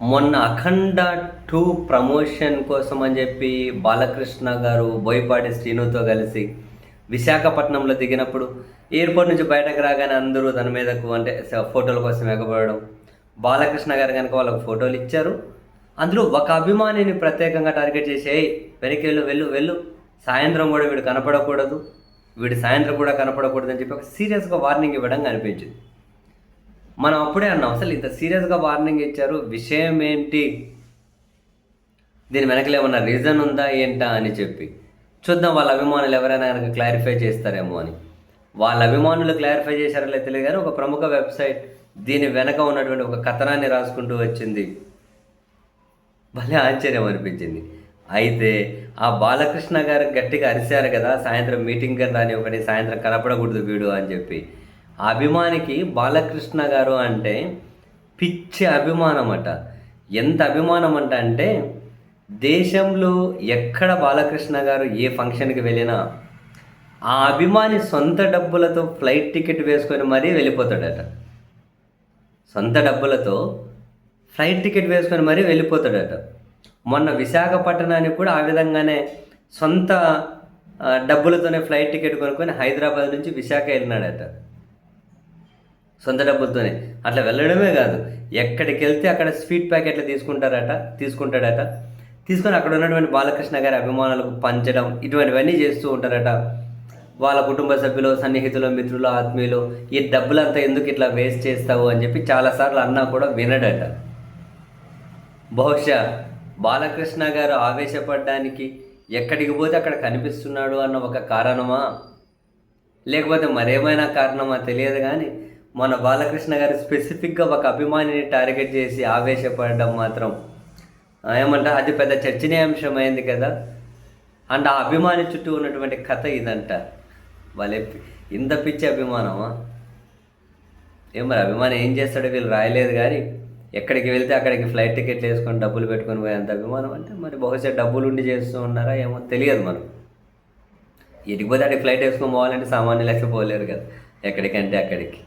మొన్న అఖండ two promotion కోసం అని చెప్పి బాలకృష్ణ గారు బోయపాటి శ్రీనుతో కలిసి విశాఖపట్నంలో దిగినప్పుడు ఎయిర్పోర్ట్ నుంచి బయటకు రాగానే అందరూ తన మీదకు అంటే ఫోటోల కోసం ఎగబడడం బాలకృష్ణ గారు కనుక వాళ్ళకు ఫోటోలు ఇచ్చారు. అందులో ఒక అభిమానిని ప్రత్యేకంగా టార్గెట్ చేసి వెనక్కి వెళ్ళు వెళ్ళు వెళ్ళు. సాయంత్రం కూడా వీడు కనపడకూడదు. వీడు సాయంత్రం కూడా కనపడకూడదు అని చెప్పి ఒక సీరియస్గా వార్నింగ్ ఇవ్వడం కనిపించింది. మనం అప్పుడే అన్నాం అసలు ఇంత సీరియస్గా వార్నింగ్ ఇచ్చారు విషయం ఏంటి? దీని వెనకలు ఏమన్నా రీజన్ ఉందా ఏంటా అని చెప్పి. చూద్దాం వాళ్ళ అభిమానులు ఎవరైనా కనుక క్లారిఫై చేస్తారేమో అని. వాళ్ళ అభిమానులు క్లారిఫై చేశారో తెలియదు కానీ ఒక ప్రముఖ వెబ్సైట్ దీని వెనక ఉన్నటువంటి ఒక కథనాన్ని రాసుకుంటూ వచ్చింది. భలే ఆశ్చర్యం అనిపించింది. అయితే ఆ బాలకృష్ణ గారు గట్టిగా అరిశారు కదా సాయంత్రం మీటింగ్ అని ఒకటి సాయంత్రం కనపడకూడదు వీడు అని చెప్పి. అభిమానికి బాలకృష్ణ గారు అంటే పిచ్చి అభిమానం అట ఎంత అభిమానం అంట అంటే దేశంలో ఎక్కడ బాలకృష్ణ గారు ఏ ఫంక్షన్కి వెళ్ళినా ఆ అభిమాని సొంత డబ్బులతో ఫ్లైట్ టికెట్ వేసుకొని మరీ వెళ్ళిపోతాడట. సొంత డబ్బులతో ఫ్లైట్ టికెట్ వేసుకొని మరీ వెళ్ళిపోతాడట. మొన్న విశాఖపట్నానికి కూడా ఆ విధంగానే సొంత డబ్బులతోనే ఫ్లైట్ టికెట్ కొనుక్కొని హైదరాబాద్ నుంచి విశాఖ వెళ్ళినాడట. సొంత డబ్బులతోనే. అట్లా వెళ్ళడమే కాదు. ఎక్కడికి వెళ్తే అక్కడ స్వీట్ ప్యాకెట్లు తీసుకుంటారట తీసుకుంటాడట. తీసుకొని అక్కడ ఉన్నటువంటి బాలకృష్ణ గారి అభిమానులకు పంచడం ఇటువంటివన్నీ చేస్తూ ఉంటారట. వాళ్ళ కుటుంబ సభ్యులు సన్నిహితులు మిత్రులు ఆత్మీయులు ఈ డబ్బులంతా ఎందుకు ఇట్లా వేస్ట్ చేస్తావు అని చెప్పి చాలాసార్లు అన్నా కూడా వినడట. బహుశా బాలకృష్ణ గారు ఆవేశపడడానికి ఎక్కడికి పోతే అక్కడ కనిపిస్తున్నాడు అన్న ఒక కారణమా? లేకపోతే మరేమైనా కారణమా తెలియదు కానీ మన బాలకృష్ణ గారు స్పెసిఫిక్గా ఒక అభిమానిని టార్గెట్ చేసి ఆవేశపడడం మాత్రం ఆ, ఏమంటే అది పెద్ద చర్చనీయాంశమైంది కదా. అండ్ ఆ అభిమాని చుట్టూ ఉన్నటువంటి కథ ఇదంట. వాళ్ళే ఇంత పిచ్చి అభిమానమా? ఏం మరి అభిమానం ఏం చేస్తాడో వీళ్ళు రాయలేదు కానీ ఎక్కడికి వెళ్తే అక్కడికి ఫ్లైట్ టికెట్లు వేసుకొని డబ్బులు పెట్టుకొని పోయేంత అభిమానం అంటే మరి బహుశా డబ్బులు ఉండి చేస్తూ ఉన్నారా ఏమో తెలియదు మనం ఎటుకు పోతే అక్కడికి ఫ్లైట్ వేసుకొని పోవాలంటే సామాన్యులు పోలేరు కదా. ఎక్కడికంటే అక్కడికి.